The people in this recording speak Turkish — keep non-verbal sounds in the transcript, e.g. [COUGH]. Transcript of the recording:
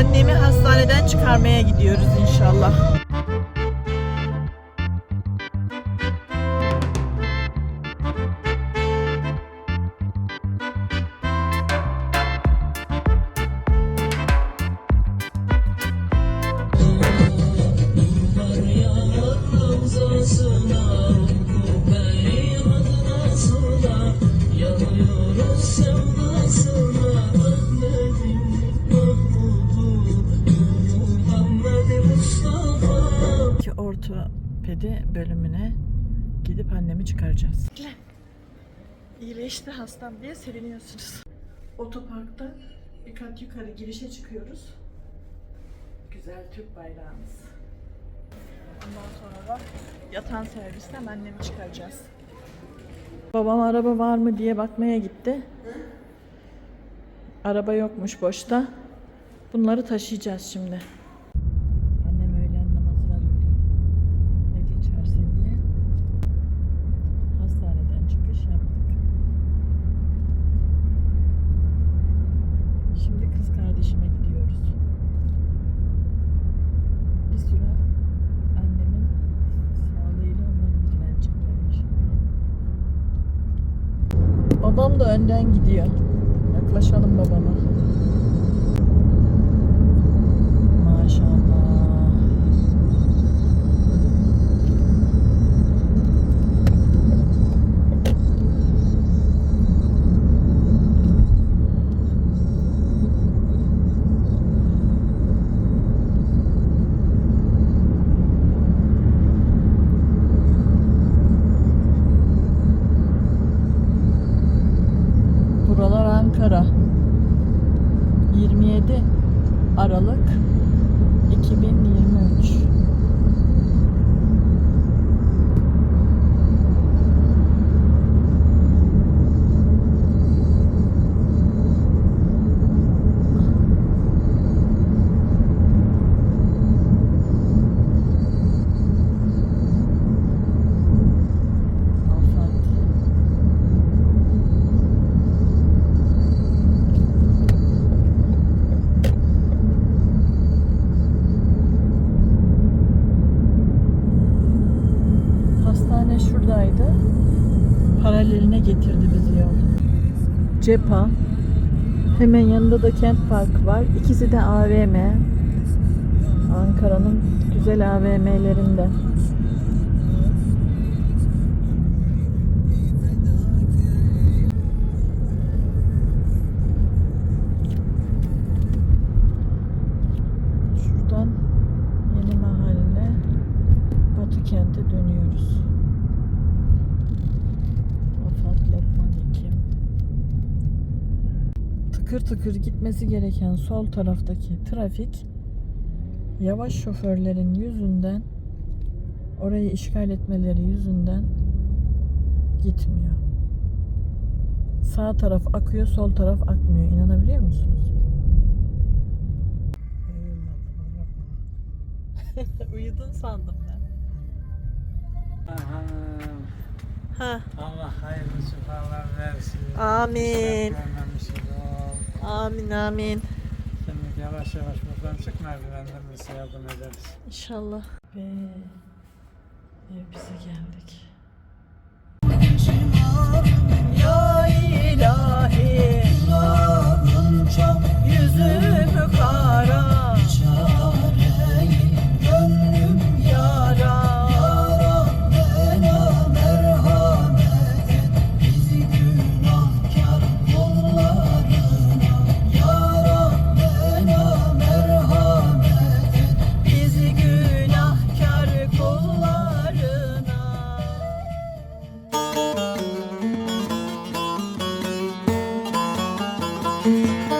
Annemi hastaneden çıkarmaya gidiyoruz inşallah. 7 bölümüne gidip annemi çıkaracağız. İyileşti hastam diye seviniyorsunuz. Otoparkta bir kat yukarı girişe çıkıyoruz. Güzel Türk bayrağımız. Ondan sonra da yatan servisten annemi çıkaracağız. Babam araba var mı diye bakmaya gitti. Araba yokmuş boşta. Bunları taşıyacağız şimdi. Babam da önden gidiyor. Yaklaşalım babama. Ankara. 27 Aralık Hastane şuradaydı. Paraleline getirdi bizi yol. Cepa. Hemen yanında da Kent Park var. İkisi de AVM. Ankara'nın güzel AVM'lerinden. Tıkır tıkır gitmesi gereken sol taraftaki trafik yavaş şoförlerin yüzünden orayı işgal etmeleri yüzünden gitmiyor. Sağ taraf akıyor, sol taraf akmıyor. İnanabiliyor musunuz? [LAUGHS] Uyudun sandım ben. Aha, Ha, Allah hayırlı şifalar versin. Amin. Amin amin. Şimdi yavaş yavaş buradan çık merdivenden bize yardım ederiz. İnşallah. Ve ev bize geldik. Müzik